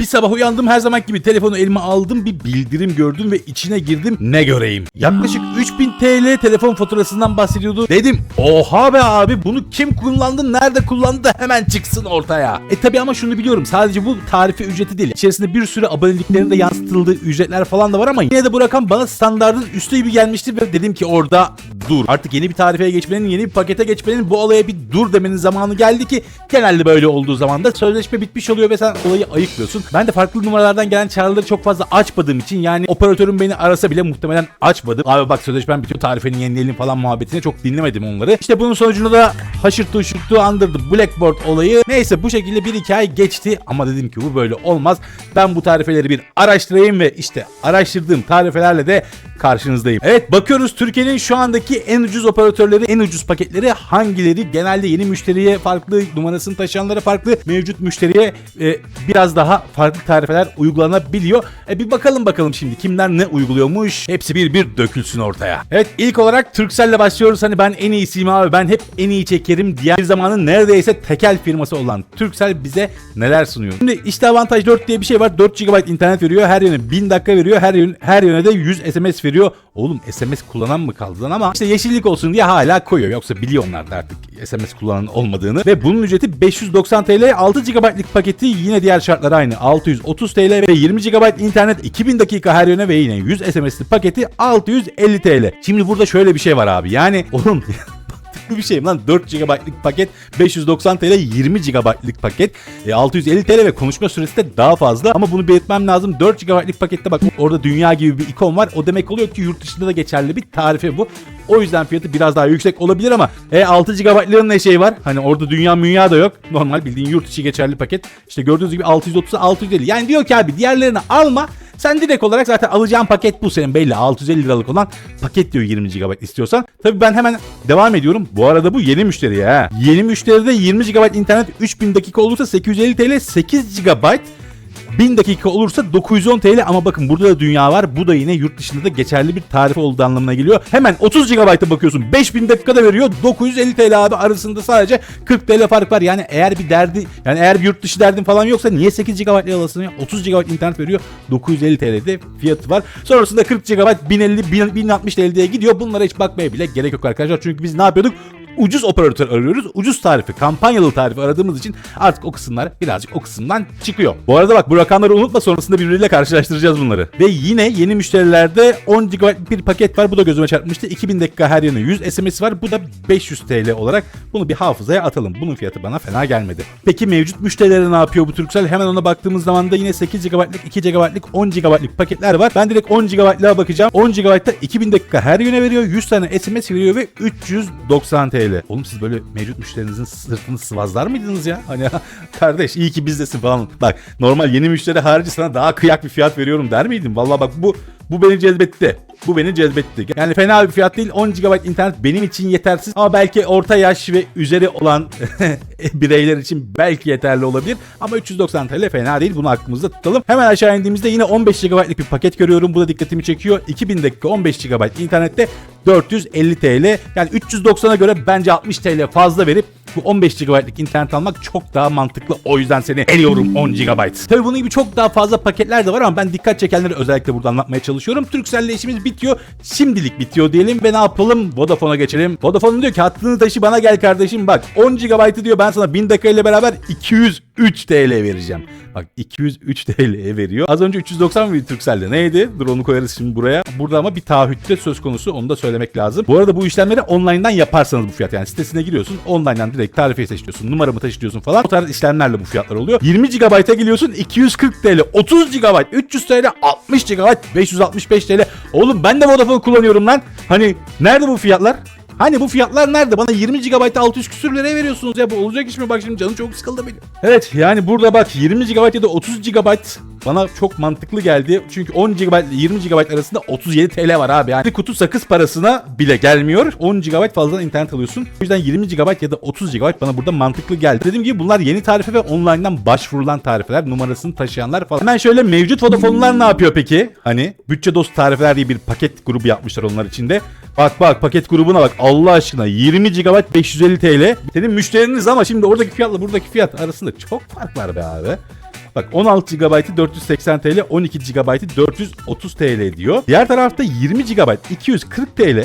Bir sabah uyandım her zaman gibi telefonu elime aldım bir bildirim gördüm ve içine girdim ne göreyim. Yaklaşık 3000 TL telefon faturasından bahsediyordu. Dedim oha be abi bunu kim kullandı nerede kullandı da hemen çıksın ortaya. E tabi ama şunu biliyorum sadece bu tarife ücreti değil. İçerisinde bir sürü aboneliklerin de yansıtıldığı ücretler falan da var ama yine de bu rakam bana standartın üstü gibi gelmişti ve dedim ki orada dur. Artık yeni bir tarifeye geçmenin, yeni bir pakete geçmenin bu olaya bir dur demenin zamanı geldi ki genelde böyle olduğu zaman da sözleşme bitmiş oluyor ve sen olayı ayıklıyorsun. Ben de farklı numaralardan gelen çağrıları çok fazla açmadığım için yani operatörüm beni arasa bile muhtemelen açmadım. Abi bak sözleşmem bitiyor tarifeni yenileyelim falan muhabbetine çok dinlemedim onları. İşte bunun sonucunda da haşırtı uşurttu andırdı Blackboard olayı. Neyse bu şekilde bir iki ay geçti ama dedim ki bu böyle olmaz. Ben bu tarifeleri bir araştırayım ve işte araştırdığım tarifelerle de karşınızdayım. Evet bakıyoruz Türkiye'nin şu andaki en ucuz operatörleri, en ucuz paketleri hangileri? Genelde yeni müşteriye farklı, numarasını taşıyanlara farklı, mevcut müşteriye e, biraz daha farklı tarifeler uygulanabiliyor. E bir bakalım bakalım şimdi kimler ne uyguluyormuş. Hepsi bir bir dökülsün ortaya. Evet ilk olarak Turkcell'le başlıyoruz. Hani ben en iyisiyim abi ben hep en iyi çekerim diğer bir zamanın neredeyse tekel firması olan Turkcell bize neler sunuyor? Şimdi işte avantaj 4 diye bir şey var. 4 GB internet veriyor. Her yöne 1000 dakika veriyor. Her yöne, her yöne de 100 SMS veriyor. Oğlum SMS kullanan mı kaldı lan ama işte yeşillik olsun diye hala koyuyor. Yoksa biliyor onlar da artık SMS kullanan olmadığını. Ve bunun ücreti 590 TL. 6 GB'lık paketi yine diğer şartlar aynı. 630 TL ve 20 GB internet 2000 dakika her yöne ve yine 100 SMS'li paketi 650 TL. Şimdi burada şöyle bir şey var abi. Yani oğlum bir şey lan. 4 GB'lık paket 590 TL 20 GB'lık paket. E, 650 TL ve konuşma süresi de daha fazla. Ama bunu belirtmem lazım. 4 GB'lık pakette bak orada dünya gibi bir ikon var. O demek oluyor ki yurt dışında da geçerli bir tarife bu o yüzden fiyatı biraz daha yüksek olabilir ama e, 6 GB'lığın ne şey var hani orada dünya münya da yok normal bildiğin yurt içi geçerli paket işte gördüğünüz gibi 630 650 yani diyor ki abi diğerlerini alma sen direkt olarak zaten alacağın paket bu senin belli 650 liralık olan paket diyor 20 GB istiyorsan. Tabi ben hemen devam ediyorum. Bu arada bu yeni müşteri ha. Yeni müşteride 20 GB internet 3000 dakika olursa 850 TL 8 GB 1000 dakika olursa 910 TL ama bakın burada da dünya var. Bu da yine yurt dışında da geçerli bir tarife olduğu anlamına geliyor. Hemen 30 GB'a bakıyorsun. 5000 dakikada veriyor. 950 TL abi arasında sadece 40 TL fark var. Yani eğer bir derdi yani eğer bir yurt dışı derdin falan yoksa niye 8 GB alasın ya? 30 GB internet veriyor. 950 TL'de fiyatı var. Sonrasında 40 GB 1050 1000, 1060 TL diye gidiyor. Bunlara hiç bakmaya bile gerek yok arkadaşlar. Çünkü biz ne yapıyorduk? Ucuz operatör arıyoruz. Ucuz tarifi, kampanyalı tarifi aradığımız için artık o kısımlar birazcık o kısımdan çıkıyor. Bu arada bak bu rakamları unutma sonrasında birbiriyle karşılaştıracağız bunları. Ve yine yeni müşterilerde 10 GB bir paket var. Bu da gözüme çarpmıştı. 2000 dakika her yöne 100 SMS var. Bu da 500 TL olarak bunu bir hafızaya atalım. Bunun fiyatı bana fena gelmedi. Peki mevcut müşterilere ne yapıyor bu Turkcell? Hemen ona baktığımız zaman da yine 8 GB'lık, 2 GB'lık, 10 GB'lık paketler var. Ben direkt 10 GB'lığa bakacağım. 10 GB'da 2000 dakika her yöne veriyor. 100 tane SMS veriyor ve 390 TL. Oğlum siz böyle mevcut müşterinizin sırtını sıvazlar mıydınız ya? Hani kardeş iyi ki bizdesin falan. Bak normal yeni müşteri harici sana daha kıyak bir fiyat veriyorum der miydin? Vallahi bak bu bu beni cezbetti. Bu beni cezbetti. Yani fena bir fiyat değil. 10 GB internet benim için yetersiz. Ama belki orta yaş ve üzeri olan bireyler için belki yeterli olabilir. Ama 390 TL fena değil. Bunu aklımızda tutalım. Hemen aşağı indiğimizde yine 15 GB'lık bir paket görüyorum. Bu da dikkatimi çekiyor. 2000 dakika 15 GB internette 450 TL. Yani 390'a göre bence 60 TL fazla verip bu 15 GB'lık internet almak çok daha mantıklı. O yüzden seni eliyorum 10 GB. Tabii bunun gibi çok daha fazla paketler de var ama ben dikkat çekenleri özellikle burada anlatmaya çalışıyorum. Turkcell'le işimiz bitiyor. Şimdilik bitiyor diyelim ve ne yapalım? Vodafone'a geçelim. Vodafone diyor ki hattını taşı bana gel kardeşim bak. 10 GB'ı diyor ben sana 1000 dakika ile beraber 203 TL vereceğim. Bak 203 TL veriyor. Az önce 390 mıydı Turkcell'de? Neydi? Dur onu koyarız şimdi buraya. Burada ama bir taahhütte söz konusu. Onu da söylemek lazım. Bu arada bu işlemleri online'dan yaparsanız bu fiyat. Yani sitesine giriyorsun. Online'dan direkt tarifeyi seçiyorsun. Numaramı taşıtıyorsun falan. O tarz işlemlerle bu fiyatlar oluyor. 20 GB'a geliyorsun 240 TL. 30 GB 300 TL. 60 GB 565 TL. Oğlum ben de Vodafone kullanıyorum lan. Hani nerede bu fiyatlar? Hani bu fiyatlar nerede? Bana 20 GB 600 küsür liraya veriyorsunuz ya. Bu olacak iş mi? Bak şimdi canım çok sıkıldı benim. Evet yani burada bak 20 GB ya da 30 GB bana çok mantıklı geldi. Çünkü 10 GB ile 20 GB arasında 37 TL var abi. Yani bir kutu sakız parasına bile gelmiyor. 10 GB fazladan internet alıyorsun. O yüzden 20 GB ya da 30 GB bana burada mantıklı geldi. Dediğim gibi bunlar yeni tarife ve online'dan başvurulan tarifeler. Numarasını taşıyanlar falan. Hemen şöyle mevcut Vodafone'lar ne yapıyor peki? Hani bütçe dostu tarifeler diye bir paket grubu yapmışlar onlar içinde. Bak bak paket grubuna bak Allah aşkına 20 GB 550 TL. Senin müşteriniz ama şimdi oradaki fiyatla buradaki fiyat arasında çok fark var be abi. Bak 16 GB'ı 480 TL, 12 GB'ı 430 TL diyor. Diğer tarafta 20 GB 240 TL.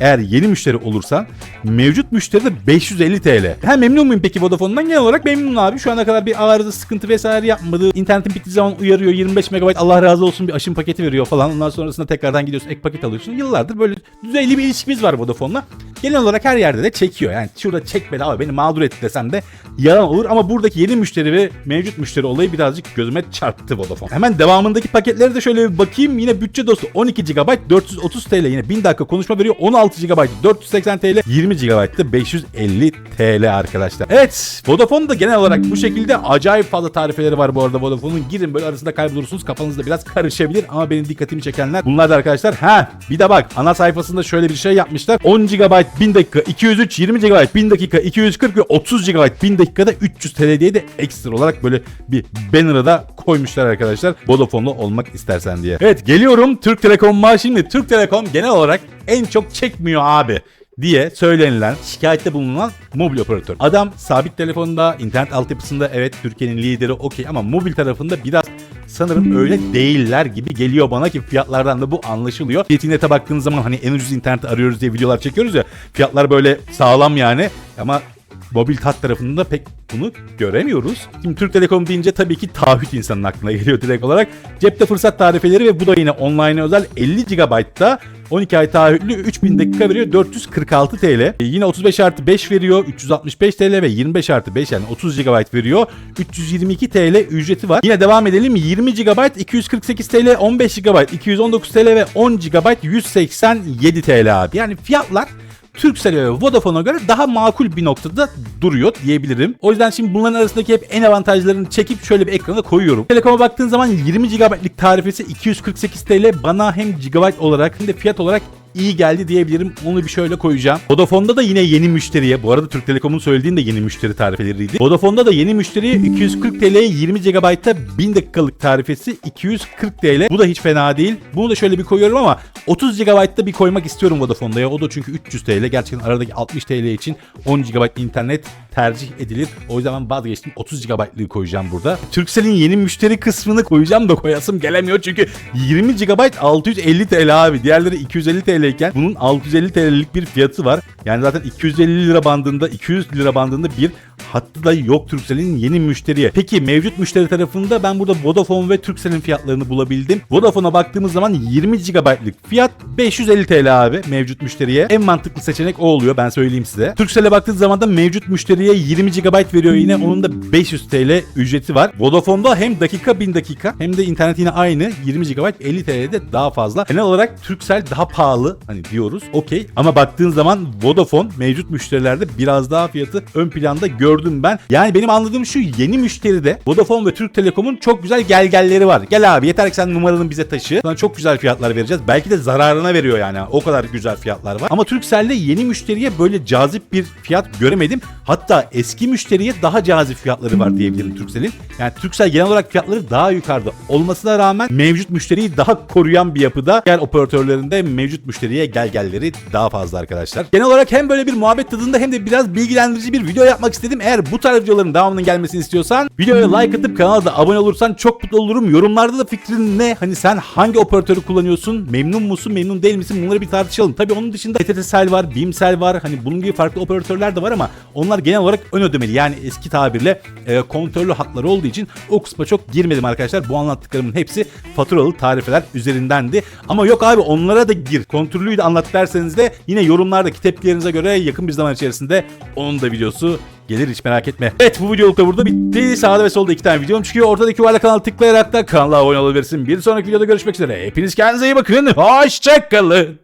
Eğer yeni müşteri olursan mevcut müşteri de 550 TL. Ha memnun muyum peki Vodafone'dan? Genel olarak memnunum abi. Şu ana kadar bir arıza sıkıntı vesaire yapmadı. İnternetin bittiği zaman uyarıyor. 25 MB Allah razı olsun bir aşım paketi veriyor falan. Ondan sonrasında tekrardan gidiyorsun ek paket alıyorsun. Yıllardır böyle düzeyli bir ilişkimiz var Vodafone'la. Genel olarak her yerde de çekiyor. Yani şurada çekmedi ama beni mağdur etti desem de yalan olur. Ama buradaki yeni müşteri ve mevcut müşteri olayı birazcık gözüme çarptı Vodafone. Hemen devamındaki paketlere de şöyle bir bakayım. Yine bütçe dostu 12 GB 430 TL yine 1000 dakika konuşma veriyor. 16 GB 480 TL 20 GB da 550 TL arkadaşlar. Evet Vodafone da genel olarak bu şekilde acayip fazla tarifeleri var bu arada Vodafone'un. Girin böyle arasında kaybolursunuz. Kafanızda biraz karışabilir ama benim dikkatimi çekenler bunlar da arkadaşlar. Ha bir de bak ana sayfasında şöyle bir şey yapmışlar. 10 GB 1000 dakika 203 20 GB 1000 dakika 240 ve 30 GB 1000 dakikada 300 TL diye de ekstra olarak böyle bir banner'ı da koymuşlar arkadaşlar. Vodafone'lu olmak istersen diye. Evet geliyorum Türk Telekom'a. Şimdi Türk Telekom genel olarak en çok çekmiyor abi diye söylenilen, şikayette bulunan mobil operatör. Adam sabit telefonda, internet altyapısında evet Türkiye'nin lideri okey ama mobil tarafında biraz sanırım öyle değiller gibi geliyor bana ki fiyatlardan da bu anlaşılıyor. Fiyatine baktığınız zaman hani en ucuz internet arıyoruz diye videolar çekiyoruz ya fiyatlar böyle sağlam yani ama mobil tat tarafında pek bunu göremiyoruz. Şimdi Türk Telekom deyince tabii ki taahhüt insanın aklına geliyor direkt olarak. Cepte fırsat tarifeleri ve bu da yine online özel 50 GB'da 12 ay taahhütlü 3000 dakika veriyor 446 TL. E, yine 35 artı 5 veriyor 365 TL ve 25 artı 5 yani 30 GB veriyor 322 TL ücreti var. Yine devam edelim 20 GB 248 TL 15 GB 219 TL ve 10 GB 187 TL abi. Yani fiyatlar Turkcell ve Vodafone'a göre daha makul bir noktada duruyor diyebilirim. O yüzden şimdi bunların arasındaki hep en avantajlarını çekip şöyle bir ekrana koyuyorum. Telekom'a baktığın zaman 20 GB'lik tarifesi 248 TL bana hem GB olarak hem de fiyat olarak iyi geldi diyebilirim. Onu bir şöyle koyacağım. Vodafone'da da yine yeni müşteriye, bu arada Türk Telekom'un söylediğin de yeni müşteri tarifeleriydi. Vodafone'da da yeni müşteriye 240 TL'ye 20 GB'da 1000 dakikalık tarifesi 240 TL. Bu da hiç fena değil. Bunu da şöyle bir koyuyorum ama 30 GB'da bir koymak istiyorum Vodafone'da ya. O da çünkü 300 TL. Gerçekten aradaki 60 TL için 10 GB internet tercih edilir. O yüzden ben vazgeçtim. 30 GB'lığı koyacağım burada. Turkcell'in yeni müşteri kısmını koyacağım da koyasım gelemiyor çünkü 20 GB 650 TL abi. Diğerleri 250 TL iken bunun 650 TL'lik bir fiyatı var. Yani zaten 250 lira bandında 200 lira bandında bir hattı da yok Turkcell'in yeni müşteriye. Peki mevcut müşteri tarafında ben burada Vodafone ve Turkcell'in fiyatlarını bulabildim. Vodafone'a baktığımız zaman 20 GB'lık fiyat 550 TL abi mevcut müşteriye. En mantıklı seçenek o oluyor ben söyleyeyim size. Turkcell'e baktığınız zaman da mevcut müşteriye 20 GB veriyor yine onun da 500 TL ücreti var. Vodafone'da hem dakika 1000 dakika hem de internet yine aynı 20 GB 50 TL'de daha fazla. Genel olarak Turkcell daha pahalı hani diyoruz okey ama baktığın zaman Vodafone mevcut müşterilerde biraz daha fiyatı ön planda gördüm ben. Yani benim anladığım şu yeni müşteride Vodafone ve Türk Telekom'un çok güzel gelgelleri var. Gel abi yeter ki sen numaranı bize taşı. Sana çok güzel fiyatlar vereceğiz. Belki de zararına veriyor yani. O kadar güzel fiyatlar var. Ama Turkcell'de yeni müşteriye böyle cazip bir fiyat göremedim. Hatta eski müşteriye daha cazip fiyatları var diyebilirim Turkcell'in. Yani Turkcell genel olarak fiyatları daha yukarıda olmasına rağmen mevcut müşteriyi daha koruyan bir yapıda. Diğer operatörlerinde mevcut müşteriye gelgelleri daha fazla arkadaşlar. Genel olarak hem böyle bir muhabbet tadında hem de biraz bilgilendirici bir video yapmak istedim. Eğer bu tarz videoların devamının gelmesini istiyorsan videoya like atıp kanala da abone olursan çok mutlu olurum. Yorumlarda da fikrin ne? Hani sen hangi operatörü kullanıyorsun? Memnun musun? Memnun değil misin? Bunları bir tartışalım. Tabii onun dışında TTT'sel var, Bimsel var. Hani bunun gibi farklı operatörler de var ama onlar genel olarak ön ödemeli. Yani eski tabirle e, kontörlü hatları olduğu için o kısma çok girmedim arkadaşlar. Bu anlattıklarımın hepsi faturalı tarifeler üzerindendi. Ama yok abi onlara da gir. Kontürlüyü de anlat derseniz de yine yorumlardaki tepkilerinize göre yakın bir zaman içerisinde onun da videosu gelir hiç merak etme. Evet bu videoluk da burada bitti. Sağda ve solda iki tane videom çıkıyor. Ortadaki yuvarlak kanala tıklayarak da kanala abone olabilirsin. Bir sonraki videoda görüşmek üzere. Hepiniz kendinize iyi bakın. Hoşçakalın.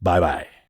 Bay bay.